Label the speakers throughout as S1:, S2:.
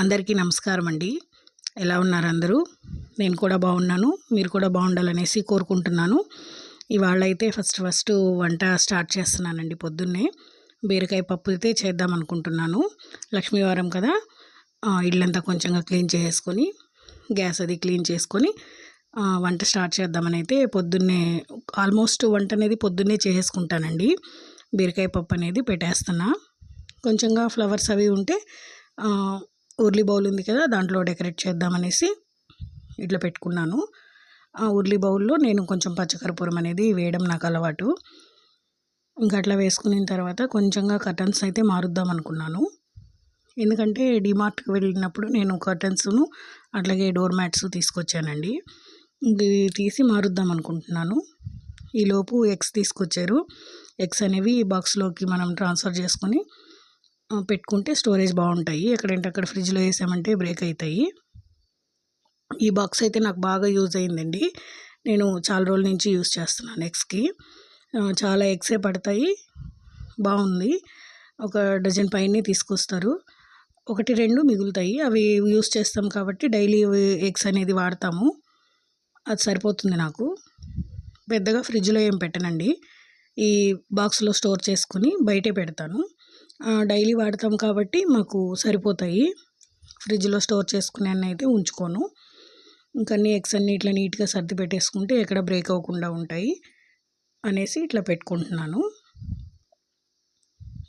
S1: అందరికీ నమస్కారం అండి ఎలా ఉన్నారు అందరూ? నేను కూడా బాగున్నాను. మీరు కూడా బాగుండాలనేసి కోరుకుంటున్నాను. ఇవాళ అయితే ఫస్ట్ ఫస్ట్ వంట స్టార్ట్ చేస్తున్నానండి పొద్దున్నే. బీరకాయ పప్పు అయితే చేద్దాం అనుకుంటున్నాను. లక్ష్మీవారం కదా. ఇళ్ళంతా కొంచెంగా క్లీన్ చేసుకొని గ్యాస్ అది క్లీన్ చేసుకొని వంట స్టార్ట్ చేద్దామని అయితే పొద్దున్నే ఆల్మోస్ట్ వంట అనేది పొద్దున్నే చేసుకుంటానండి. బీరకాయ పప్పు అనేది పెట్టేస్తున్నా. కొంచెంగా ఫ్లవర్స్ అవి ఉంటే ఉర్లీ బౌల్ ఉంది కదా దాంట్లో డెకరేట్ చేద్దామనేసి ఇట్లా పెట్టుకున్నాను. ఆ ఉర్లీ బౌల్లో నేను కొంచెం పచ్చకర్పూరం అనేది వేయడం నాకు అలవాటు. ఇంకా అట్లా వేసుకున్న తర్వాత కొంచెంగా కర్టన్స్ అయితే మారుద్దాం అనుకున్నాను. ఎందుకంటే డిమార్ట్కి వెళ్ళినప్పుడు నేను కర్టన్స్ను అట్లాగే డోర్ మ్యాట్స్ తీసుకొచ్చానండి. ఇవి తీసి మారుద్దాం అనుకుంటున్నాను. ఈలోపు ఎగ్స్ తీసుకొచ్చారు. ఎగ్స్ అనేవి బాక్స్లోకి మనం ట్రాన్స్ఫర్ చేసుకొని పెట్టుకుంటే స్టోరేజ్ బాగుంటాయి. ఎక్కడంటే అక్కడ ఫ్రిడ్జ్లో వేసామంటే బ్రేక్ అవుతాయి ఈ బాక్స్ అయితే నాకు బాగా యూజ్ అయిందండి. నేను చాలా రోజుల నుంచి యూజ్ చేస్తున్నాను ఎగ్స్కి. చాలా ఎగ్సే పడతాయి. బాగుంది. ఒక డజన్ పైనే తీసుకొస్తారు. ఒకటి రెండు మిగులుతాయి. అవి యూజ్ చేస్తాం కాబట్టి డైలీ ఎగ్స్ అనేది వాడతాము. అది సరిపోతుంది నాకు. పెద్దగా ఫ్రిడ్జ్లో ఏం పెట్టనండి. ఈ బాక్స్లో స్టోర్ చేసుకుని బయటే పెడతాను. డైలీ వాడతాం కాబట్టి మాకు సరిపోతాయి. ఫ్రిడ్జ్లో స్టోర్ చేసుకునే అయితే ఉంచుకోను. ఇంకా అన్ని ఎగ్స్ అన్ని ఇట్లా నీట్గా సర్ది పెట్టేసుకుంటే ఎక్కడ బ్రేక్ అవ్వకుండా ఉంటాయి అనేసి ఇట్లా పెట్టుకుంటున్నాను.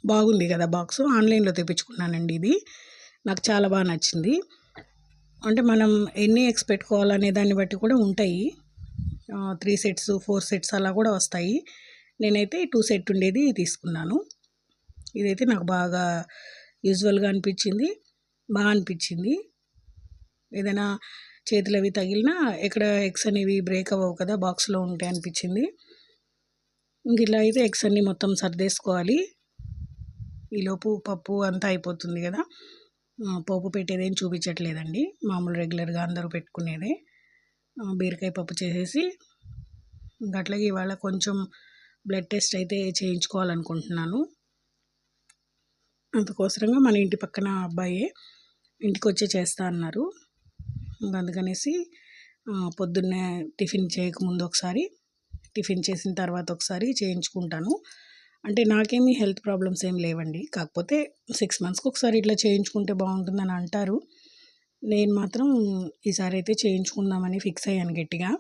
S1: బాగుంది కదా బాక్స్? ఆన్లైన్లో తెప్పించుకున్నానండి ఇది. నాకు చాలా బాగా నచ్చింది. అంటే మనం ఎన్ని ఎగ్స్ పెట్టుకోవాలనే దాన్ని బట్టి కూడా ఉంటాయి. త్రీ సెట్స్ ఫోర్ సెట్స్ అలా కూడా వస్తాయి. నేనైతే టూ సెట్ ఉండేది తీసుకున్నాను. ఇదైతే నాకు బాగా యూజువల్గా అనిపించింది. బాగా అనిపించింది. ఏదైనా చేతులు అవి తగిలినా ఎక్కడ ఎగ్స్ అనేవి బ్రేక్ అవ్వవు కదా బాక్స్లో ఉంటాయి అనిపించింది. ఇంక ఇలా అయితే ఎగ్స్ అన్నీ మొత్తం సర్దేసుకోవాలి. ఈలోపు పప్పు అంతా అయిపోతుంది కదా. పోపు పెట్టేదేం చూపించట్లేదండి. మామూలు రెగ్యులర్గా అందరూ పెట్టుకునేదే. బీరకాయ పప్పు చేసేసి ఇంకా అట్లాగే ఇవాళ కొంచెం బ్లడ్ టెస్ట్ అయితే చేయించుకోవాలనుకుంటున్నాను. అందుకోసరంగా మన ఇంటి పక్కన అబ్బాయే ఇంటికి వచ్చే చేస్తా అన్నారు. అందుకనేసి పొద్దున్నే టిఫిన్ చేయకముందు ఒకసారి టిఫిన్ చేసిన తర్వాత ఒకసారి చేయించుకుంటాను. అంటే నాకేమీ హెల్త్ ప్రాబ్లమ్స్ ఏం లేవండి. కాకపోతే సిక్స్ మంత్స్కి ఒకసారి ఇట్లా చేయించుకుంటే బాగుంటుందని అంటారు. నేను మాత్రం ఈసారి అయితే చేయించుకుందామని ఫిక్స్ అయ్యాను గట్టిగా.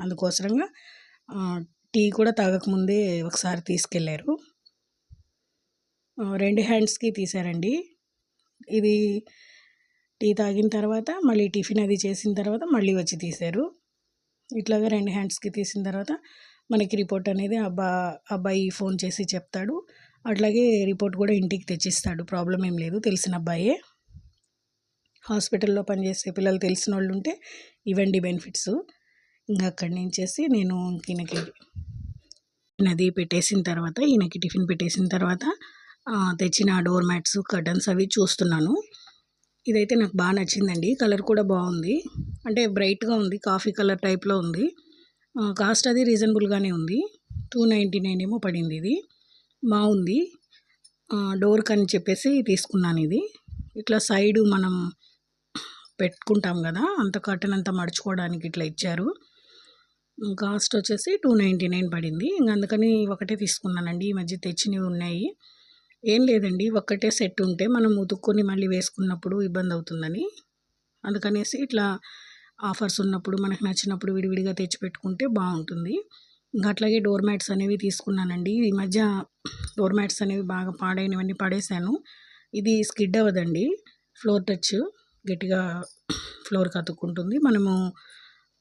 S1: అందుకోసరంగా టీ కూడా తాగకముందే ఒకసారి తీసుకెళ్ళారు రెండు హ్యాండ్స్కి తీసారండి. ఇది టీ తాగిన తర్వాత మళ్ళీ టిఫిన్ అది చేసిన తర్వాత మళ్ళీ వచ్చి తీశారు ఇట్లాగా రెండు హ్యాండ్స్కి తీసిన తర్వాత మనకి రిపోర్ట్ అనేది అబ్బా అబ్బాయి ఫోన్ చేసి చెప్తాడు. అట్లాగే రిపోర్ట్ కూడా ఇంటికి తెచ్చిస్తాడు. ప్రాబ్లం ఏం లేదు తెలిసిన అబ్బాయే. హాస్పిటల్లో పనిచేసే పిల్లలు తెలిసిన వాళ్ళు ఉంటే ఇవ్వండి బెనిఫిట్స్. ఇంకా అక్కడి నుంచేసి నేను ఈయనకి నది పెట్టేసిన తర్వాత ఈయనకి టిఫిన్ పెట్టేసిన తర్వాత తెచ్చిన డోర్ మ్యాట్స్ కర్టన్స్ అవి చూస్తున్నాను. ఇదైతే నాకు బాగా నచ్చిందండి. కలర్ కూడా బాగుంది. అంటే బ్రైట్గా ఉంది కాఫీ కలర్ టైప్లో ఉంది. కాస్ట్ అది రీజనబుల్గానే ఉంది. టూ నైంటీ నైన్ ఏమో పడింది ఇది. బాగుంది. డోర్ డోర్కి అని చెప్పేసి తీసుకున్నాను ఇది. ఇట్లా సైడు మనం పెట్టుకుంటాం కదా అంత కర్టన్ అంతా మడుచుకోవడానికి ఇట్లా ఇచ్చారు. కాస్ట్ వచ్చేసి టూ నైంటీ నైన్ పడింది. ఇంక అందుకని ఒకటే తీసుకున్నానండి. ఈ మధ్య తెచ్చినవి ఉన్నాయి. ఏం లేదండి. ఒక్కటే సెట్ ఉంటే మనం ఉతుక్కొని మళ్ళీ వేసుకున్నప్పుడు ఇబ్బంది అవుతుందని. అందుకనేసి ఇట్లా ఆఫర్స్ ఉన్నప్పుడు మనకు నచ్చినప్పుడు విడివిడిగా తెచ్చి పెట్టుకుంటే బాగుంటుంది. ఇంకా అట్లాగే డోర్ మ్యాట్స్ అనేవి తీసుకున్నానండి. ఈ మధ్య డోర్ మ్యాట్స్ అనేవి బాగా పాడైనవన్నీ పడేశాను. ఇది స్కిడ్ అవ్వదండి. ఫ్లోర్ టచ్ గట్టిగా ఫ్లోర్కి అతుక్కుంటుంది మనము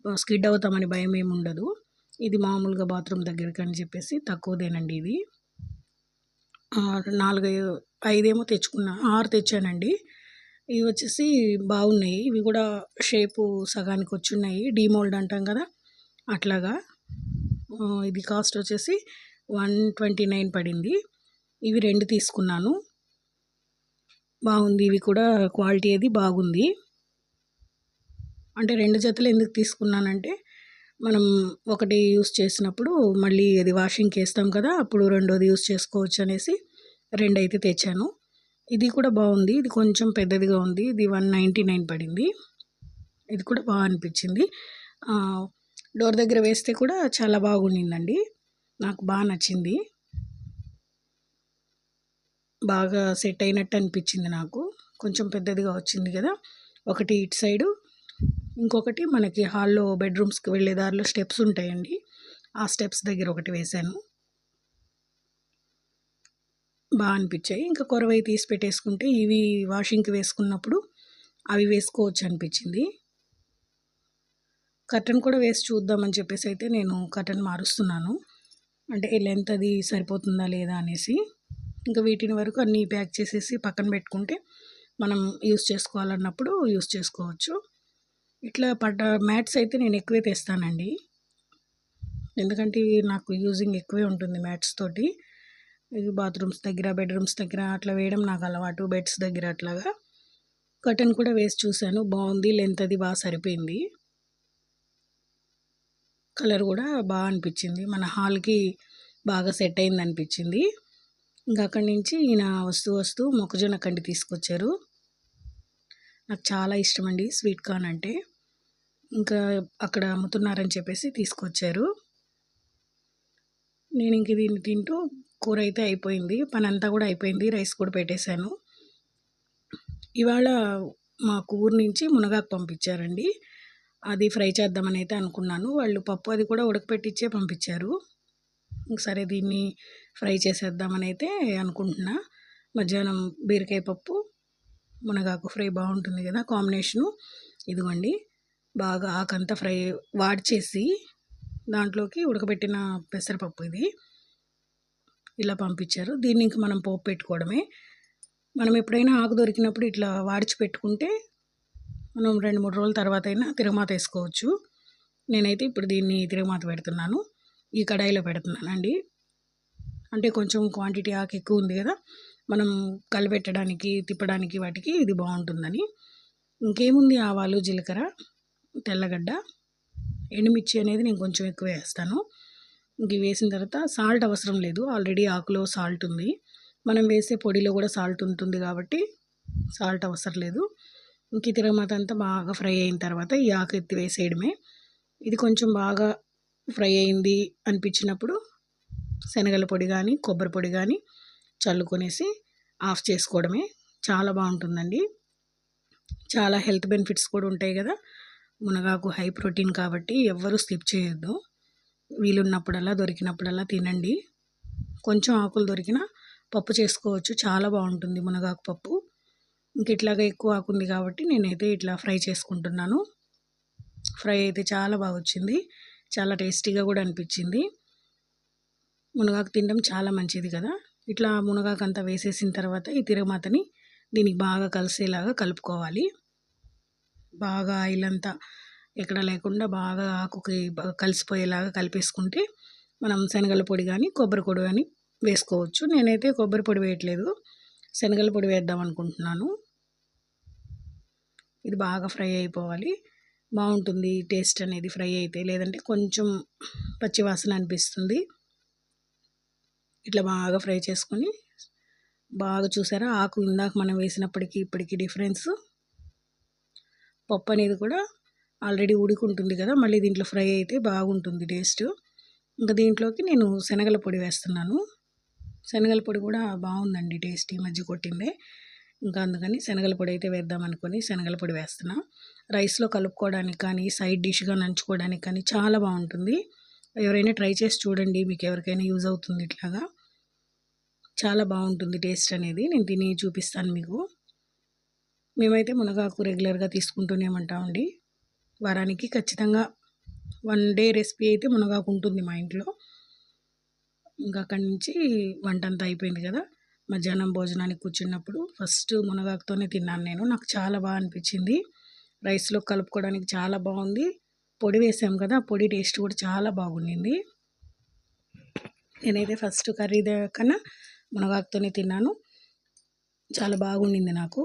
S1: స్కిడ్ అవుతామని భయం ఏమి ఉండదు ఇది మామూలుగా బాత్రూమ్ దగ్గరికి అని చెప్పేసి తక్కువదేనండి ఇది. నాలుగైదు ఐదేమో తెచ్చుకున్నా. ఆరు తెచ్చానండి. ఇవి వచ్చేసి బాగున్నాయి. ఇవి కూడా షేపు సగానికి వచ్చి ఉన్నాయి డీమోల్డ్ అంటాం కదా? అట్లాగా. ఇది కాస్ట్ వచ్చేసి వన్ ట్వంటీ నైన్ పడింది. ఇవి రెండు తీసుకున్నాను. బాగుంది. ఇవి కూడా క్వాలిటీ అది బాగుంది. అంటే రెండు జతలు ఎందుకు తీసుకున్నానంటే మనం ఒకటి యూస్ చేసినప్పుడు మళ్ళీ అది వాషింగ్కి వేస్తాం కదా అప్పుడు రెండోది యూస్ చేసుకోవచ్చు అనేసి రెండు అయితే తెచ్చాను. ఇది కూడా బాగుంది. ఇది కొంచెం పెద్దదిగా ఉంది. ఇది వన్ నైంటీ నైన్ పడింది. ఇది కూడా బాగా అనిపించింది. డోర్ దగ్గర వేస్తే కూడా చాలా బాగుండిందండి. నాకు బాగా నచ్చింది. బాగా సెట్ అయినట్టు అనిపించింది నాకు. కొంచెం పెద్దదిగా వచ్చింది కదా. ఒకటి ఇటు సైడు ఇంకొకటి మనకి హాల్లో బెడ్రూమ్స్కి వెళ్ళే దారిలో స్టెప్స్ ఉంటాయండి. ఆ స్టెప్స్ దగ్గర ఒకటి వేశాను. బాగా అనిపించాయి. ఇంకా కొరవై తీసి పెట్టేసుకుంటే ఇవి వాషింగ్కి వేసుకున్నప్పుడు అవి వేసుకోవచ్చు అనిపించింది. కర్టన్ కూడా వేసి చూద్దామని చెప్పేసి అయితే నేను కర్టన్ మారుస్తున్నాను. అంటే లెంత్ అది సరిపోతుందా లేదా అనేసి. ఇంకా వీటిని వరకు అన్నీ ప్యాక్ చేసేసి పక్కన పెట్టుకుంటే మనం యూస్ చేసుకోవాలన్నప్పుడు యూస్ చేసుకోవచ్చు. ఇట్లా పడ్డ మ్యాట్స్ అయితే నేను ఎక్కువే తెస్తానండి. ఎందుకంటే నాకు యూజింగ్ ఎక్కువే ఉంటుంది మ్యాట్స్ తోటి. బాత్రూమ్స్ దగ్గర బెడ్రూమ్స్ దగ్గర అట్లా వేయడం నాకు అలవాటు బెడ్స్ దగ్గర అట్లాగా. కటన్ కూడా వేసి చూశాను. బాగుంది లెంత్ అది బాగా సరిపోయింది. కలర్ కూడా బాగా అనిపించింది. మన హాల్కి బాగా సెట్ అయింది అనిపించింది. ఇంకా అక్కడి నుంచి ఈయన వస్తూ వస్తూ మొక్కజొన్న కండి తీసుకొచ్చారు. నాకు చాలా ఇష్టం అండి స్వీట్ కార్న్ అంటే. ఇంకా అక్కడ అమ్ముతున్నారని చెప్పేసి తీసుకొచ్చారు. నేను ఇంక దీన్ని తింటూ కూర అయితే అయిపోయింది. పని అంతా కూడా అయిపోయింది. రైస్ కూడా పెట్టేశాను. ఇవాళ మా ఊరు నుంచి మునగాకు పంపించారండి. అది ఫ్రై చేద్దామని అయితే అనుకున్నాను. వాళ్ళు పప్పు అది కూడా ఉడకపెట్టించే పంపించారు. సరే దీన్ని ఫ్రై చేసేద్దామని అయితే అనుకుంటున్నా. మధ్యాహ్నం బీరకాయ పప్పు మునగాకు ఫ్రై బాగుంటుంది కదా కాంబినేషను. ఇదిగోండి బాగా ఆకంతా ఫ్రై వాడ్చేసి దాంట్లోకి ఉడకబెట్టిన పెసరపప్పు ఇది. ఇలా పంపించారు. దీన్ని ఇంక మనం పోపు పెట్టుకోవడమే. మనం ఎప్పుడైనా ఆకు దొరికినప్పుడు ఇట్లా వాడిచి పెట్టుకుంటే మనం రెండు మూడు రోజుల తర్వాత అయినా తిరమాత వేసుకోవచ్చు. నేనైతే ఇప్పుడు దీన్ని తిరగమాత పెడుతున్నాను. ఈ కడాయిలో పెడుతున్నానండి. అంటే కొంచెం క్వాంటిటీ ఆకు ఎక్కువ ఉంది కదా మనం కలిపెట్టడానికి తిప్పడానికి వాటికి ఇది బాగుంటుందని. ఇంకేముంది ఆవాలు జీలకర్ర తెల్లగడ్డ ఎండుమిర్చి అనేది నేను కొంచెం ఎక్కువ వేస్తాను. ఇంక వేసిన తర్వాత సాల్ట్ అవసరం లేదు. ఆల్రెడీ ఆకులో సాల్ట్ ఉంది. మనం వేసే పొడిలో కూడా సాల్ట్ ఉంటుంది కాబట్టి సాల్ట్ అవసరం లేదు. ఇంక తిరగమాత అంతా బాగా ఫ్రై అయిన తర్వాత ఈ ఆకు ఎత్తి వేసేయడమే. ఇది కొంచెం బాగా ఫ్రై అయింది అనిపించినప్పుడు శనగల పొడి కానీ కొబ్బరి పొడి కానీ చల్లుకొనేసి ఆఫ్ చేసుకోవడమే. చాలా బాగుంటుందండి. చాలా హెల్త్ బెనిఫిట్స్ కూడా ఉంటాయి కదా. మునగాకు హై ప్రోటీన్ కాబట్టి ఎవ్వరూ స్కిప్ చేయొద్దు. వీలున్నప్పుడల్లా దొరికినప్పుడల్లా తినండి. కొంచెం ఆకులు దొరికిన పప్పు చేసుకోవచ్చు. చాలా బాగుంటుంది మునగాకు పప్పు. ఇంక ఇట్లాగా ఎక్కువ ఆకుంది కాబట్టి నేనైతే ఇట్లా ఫ్రై చేసుకుంటున్నాను. ఫ్రై అయితే చాలా బాగా వచ్చింది. చాలా టేస్టీగా కూడా అనిపించింది. మునగాకు తినడం చాలా మంచిది కదా. ఇట్లా మునగాకంతా వేసేసిన తర్వాత ఈ తిరగమాతని దీనికి బాగా కలిసేలాగా కలుపుకోవాలి. బాగా ఆయిల్ అంతా ఎక్కడ లేకుండా బాగా ఆకుకి కలిసిపోయేలాగా కలిపేసుకుంటే మనం శనగల పొడి కానీ కొబ్బరి పొడి కానీ వేసుకోవచ్చు. నేనైతే కొబ్బరి పొడి వేయట్లేదు. శనగల పొడి వేద్దాం అనుకుంటున్నాను. ఇది బాగా ఫ్రై అయిపోవాలి. బాగుంటుంది టేస్ట్ అనేది ఫ్రై అయితే. లేదంటే కొంచెం పచ్చివాసన అనిపిస్తుంది. ఇట్లా బాగా ఫ్రై చేసుకొని బాగా చూసారా? ఆకు ఇందాక మనం వేసినప్పటికీ ఇప్పటికీ డిఫరెన్స్. పప్పు అనేది కూడా ఆల్రెడీ ఉడుకుంటుంది కదా మళ్ళీ దీంట్లో ఫ్రై అయితే బాగుంటుంది టేస్ట్. ఇంకా దీంట్లోకి నేను శనగల పొడి వేస్తున్నాను. శనగల పొడి కూడా బాగుందండి టేస్ట్ ఈ మధ్య కొట్టిందే. ఇంకా అందుకని శనగల పొడి అయితే వేద్దాం అనుకుని శనగల పొడి వేస్తున్నా. రైస్లో కలుపుకోవడానికి కానీ సైడ్ డిష్గా నంచుకోవడానికి కానీ చాలా బాగుంటుంది. ఎవరైనా ట్రై చేసి చూడండి మీకు ఎవరికైనా యూజ్ అవుతుంది ఇట్లాగా. చాలా బాగుంటుంది టేస్ట్ అనేది. నేను తిని చూపిస్తాను మీకు. మేమైతే మునగాకు రెగ్యులర్గా తీసుకుంటూనే ఉంటామండి వారానికి ఖచ్చితంగా వన్ డే రెసిపీ అయితే మునగాకు ఉంటుంది మా ఇంట్లో. ఇంకా అక్కడి నుంచి వంట అంతా అయిపోయింది కదా. మధ్యాహ్నం భోజనానికి కూర్చున్నప్పుడు ఫస్ట్ మునగాకుతోనే తిన్నాను నేను. నాకు చాలా బాగా అనిపించింది. రైస్లో కలుపుకోవడానికి చాలా బాగుంది. పొడి వేసాం కదా పొడి టేస్ట్ కూడా చాలా బాగుండింది. నేనైతే ఫస్ట్ కర్రీ కన్నా మునగాకుతోనే తిన్నాను. చాలా బాగుండింది నాకు.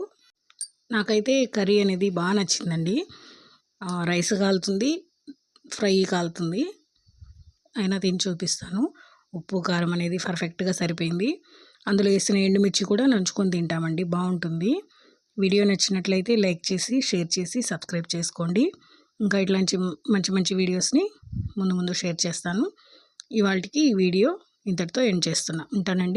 S1: నాకైతే కర్రీ అనేది బాగా నచ్చిందండి. రైస్ కాలుతుంది ఫ్రై కాలుతుంది. అయినా తిని చూపిస్తాను. ఉప్పు కారం అనేది పర్ఫెక్ట్గా సరిపోయింది. అందులో వేసిన ఎండుమిర్చి కూడా నంచుకొని తింటామండి. బాగుంటుంది. వీడియో నచ్చినట్లయితే లైక్ చేసి షేర్ చేసి సబ్స్క్రైబ్ చేసుకోండి. ఇంకా ఇట్లాంటి మంచి మంచి వీడియోస్ని ముందు ముందు షేర్ చేస్తాను. ఇవాళకి ఈ వీడియో ఇంతటితో ఎండ్ చేస్తున్నా. ఉంటానండి.